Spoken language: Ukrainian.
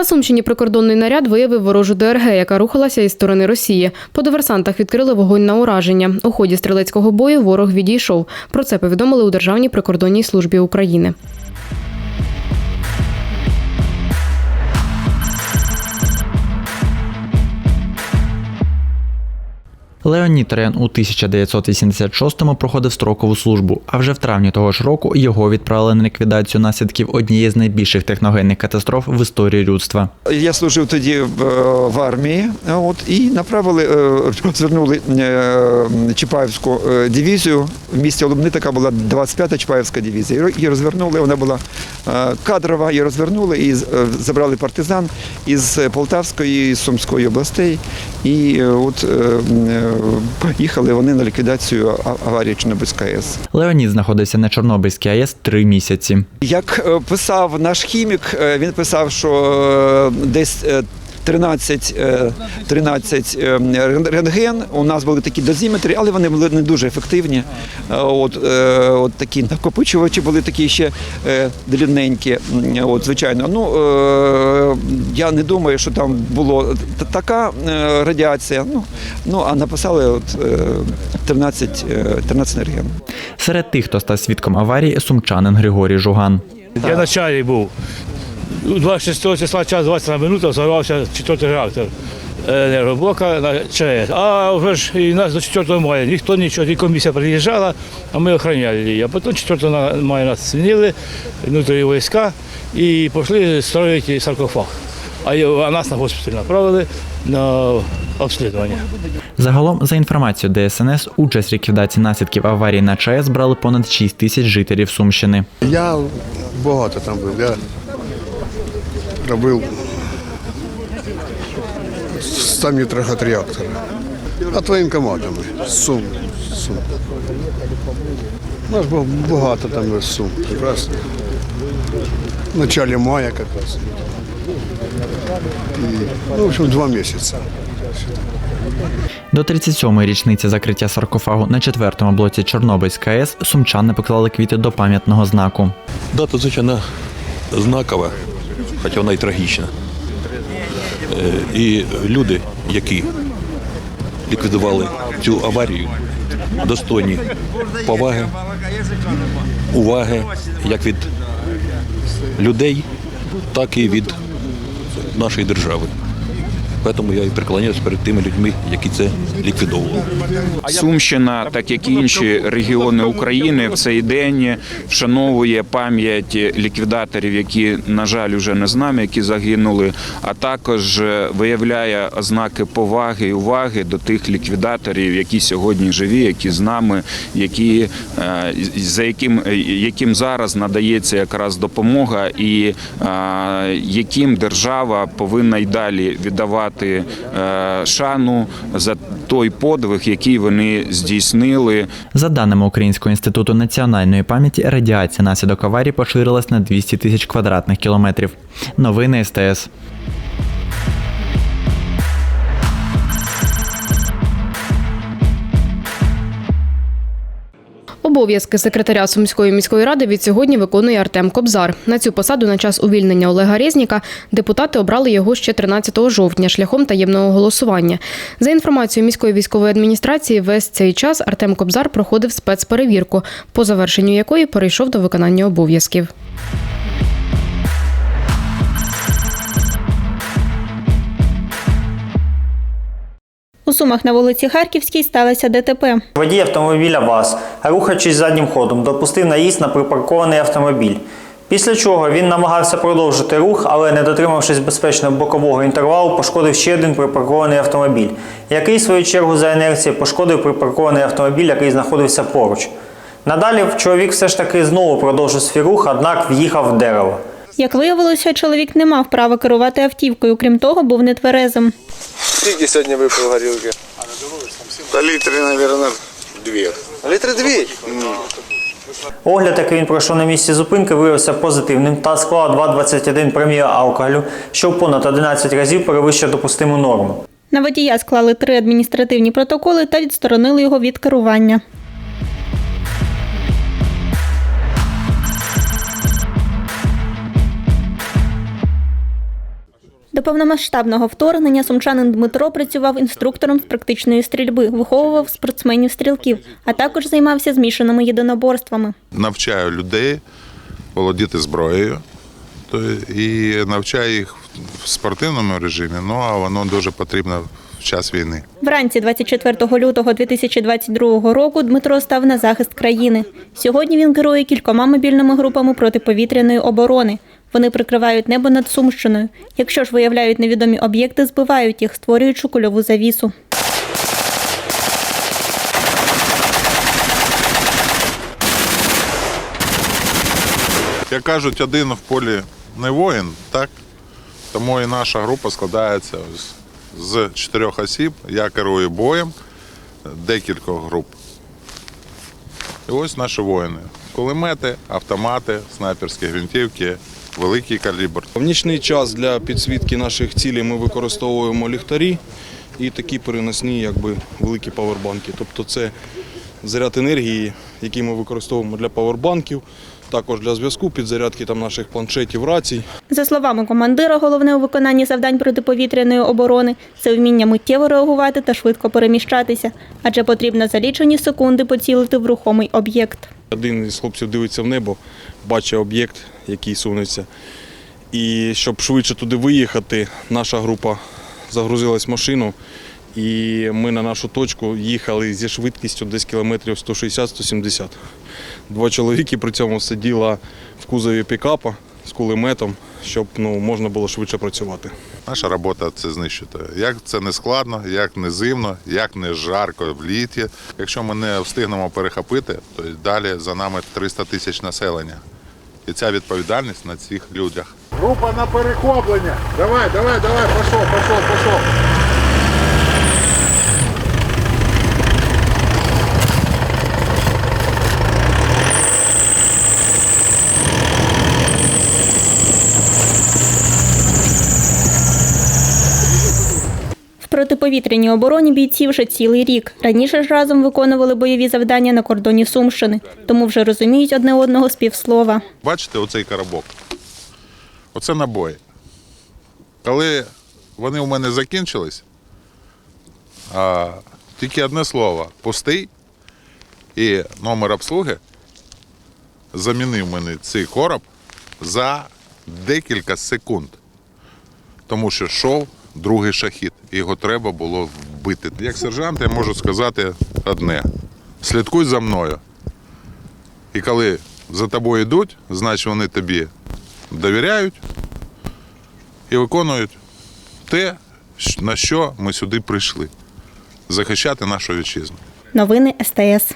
На Сумщині прикордонний наряд виявив ворожу ДРГ, яка рухалася із сторони Росії. По диверсантах відкрили вогонь на ураження. У ході стрілецького бою ворог відійшов. Про це повідомили у Державній прикордонній службі України. Леонід Рен у 1986-му проходив строкову службу, а вже в травні того ж року його відправили на ліквідацію наслідків однієї з найбільших техногенних катастроф в історії людства. Я служив тоді в, е, в армії, от і направили, е, розвернули е, Чапаївську дивізію. В місті Лубни така була 25-та Чапаївська дивізія. І розвернули, вона була кадрова, її розвернули і забрали партизан із Полтавської, із Сумської областей. І от їхали вони на ліквідацію аварії Чорнобильської АЕС. Леонід знаходився на Чорнобильській АЕС три місяці. Як е, писав наш хімік, е, він писав, що е, десь 13, е, 13 е, рентген. У нас були такі дозиметри, але вони були не дуже ефективні. Е, От, е, от такі накопичувачі були такі ще е, дрібненькі. От, звичайно. Ну, е, я не думаю, що там була така е, радіація. Ну, ну а написали от, е, 13, е, 13 рентген. Серед тих, хто став свідком аварії, сумчанин Григорій Жуган. Я начальник був. 26 числа час 20 на минуту взорвався четвертий реактор енергоблока на ЧАЕС. А вже ж і нас до 4 мая ніхто нічого, і комісія приїжджала, а ми охороняли її. А потім 4 на- мая нас звільнили, внутрішні війська, і пішли строїти саркофаг. А а нас на госпіталь направили на обслідування. Загалом, за інформацією ДСНС, участь в ліквідації наслідків аварії на ЧАЕС брали понад 6 тисяч жителів Сумщини. Я багато там був. Я робив самі трохи реактора. А воєнкоматами. Сум. Сум. У нас було багато там сум. Якраз в начале мая якраз. І, ну, в общем, два місяці. До 37-ї річниці закриття саркофагу на четвертому блоці Чорнобильська АЕС сумчани поклали квіти до пам'ятного знаку. Дата, звичайно, знакова, хоча вона і трагічна. Е, І люди, які ліквідували цю аварію, достойні поваги, уваги як від людей, так і від нашої держави. Тому я і приклоняюсь перед тими людьми, які це ліквідовували. Сумщина, так як і інші регіони України, в цей день вшановує пам'ять ліквідаторів, які, на жаль, вже не з нами, які загинули, а також виявляє ознаки поваги і уваги до тих ліквідаторів, які сьогодні живі, які з нами, які е, за яким яким зараз надається якраз допомога, і е, яким держава повинна й далі віддавати е, шану за той подвиг, який вони здійснили. За даними Українського інституту національної пам'яті, радіація наслідок аварії поширилась на 200 тисяч квадратних кілометрів. Новини СТС. Обов'язки секретаря Сумської міської ради від сьогодні виконує Артем Кобзар. На цю посаду на час увільнення Олега Резніка депутати обрали його ще 13 жовтня шляхом таємного голосування. За інформацією міської військової адміністрації, весь цей час Артем Кобзар проходив спецперевірку, по завершенню якої перейшов до виконання обов'язків. У Сумах на вулиці Харківській сталося ДТП. Водій автомобіля ВАЗ, рухаючись заднім ходом, допустив наїзд на припаркований автомобіль. Після чого він намагався продовжити рух, але, не дотримавшись безпечного бокового інтервалу, пошкодив ще один припаркований автомобіль, який, в свою чергу, за інерцією пошкодив припаркований автомобіль, який знаходився поруч. Надалі чоловік все ж таки знову продовжив свій рух, однак в'їхав в дерево. Як виявилося, чоловік не мав права керувати автівкою, крім того, був нетверезим. Скільки сьогодні випив горілки? Та літри, мабуть, дві. Літри дві. Огляд, який він пройшов на місці зупинки, виявився позитивним та склав 2,21 проміла алкоголю, що в понад 11 разів перевищує допустиму норму. На водія склали три адміністративні протоколи та відсторонили його від керування. До повномасштабного вторгнення сумчанин Дмитро працював інструктором з практичної стрільби, виховував спортсменів-стрілків, а також займався змішаними єдиноборствами. навчаю людей володіти зброєю і навчаю їх в спортивному режимі, ну а воно дуже потрібно в час війни. Вранці 24 лютого 2022 року Дмитро став на захист країни. Сьогодні він керує кількома мобільними групами протиповітряної оборони. Вони прикривають небо над Сумщиною. Якщо ж виявляють невідомі об'єкти, збивають їх, створюючи кульову завісу. Як кажуть, один в полі не воїн, так? Тому і наша група складається з чотирьох осіб. Я керую боєм декількох груп. І ось наші воїни. Кулемети, автомати, снайперські гвинтівки, великий калібр. В нічний час для підсвітки наших цілей ми використовуємо ліхтарі і такі переносні, якби великі павербанки. Тобто це заряд енергії, який ми використовуємо для павербанків, також для зв'язку, підзарядки там наших планшетів, рацій. За словами командира, головне у виконанні завдань протиповітряної оборони це вміння миттєво реагувати та швидко переміщатися, адже потрібно за лічені секунди поцілити в рухомий об'єкт. Один із хлопців дивиться в небо, бачить об'єкт, який сунеться. І щоб швидше туди виїхати, наша група загрузилась в машину, і ми на нашу точку їхали зі швидкістю десь кілометрів 160-170. Два чоловіки при цьому сиділа в кузові пікапа з кулеметом, щоб ну, можна було швидше працювати. Наша робота це знищити. Як це не складно, як не зимно, як не жарко в літі. Якщо ми не встигнемо перехопити, то далі за нами 300 тисяч населення. І ця відповідальність на цих людях. Група на перехоплення. Давай, давай, давай, пішов, пішов, пішов. Протиповітряній обороні бійці вже цілий рік. Раніше ж разом виконували бойові завдання на кордоні Сумщини, тому вже розуміють одне одного з півслова. Бачите оцей коробок? Оце набої. Коли вони у мене закінчились, тільки одне слово пустий і номер обслуги замінив мені цей короб за декілька секунд. Тому що йшов другий шахід, його треба було вбити. Як сержант, я можу сказати одне: слідкуй за мною. І коли за тобою йдуть, значить вони тобі довіряють і виконують те, на що ми сюди прийшли захищати нашу вітчизну. Новини СТС.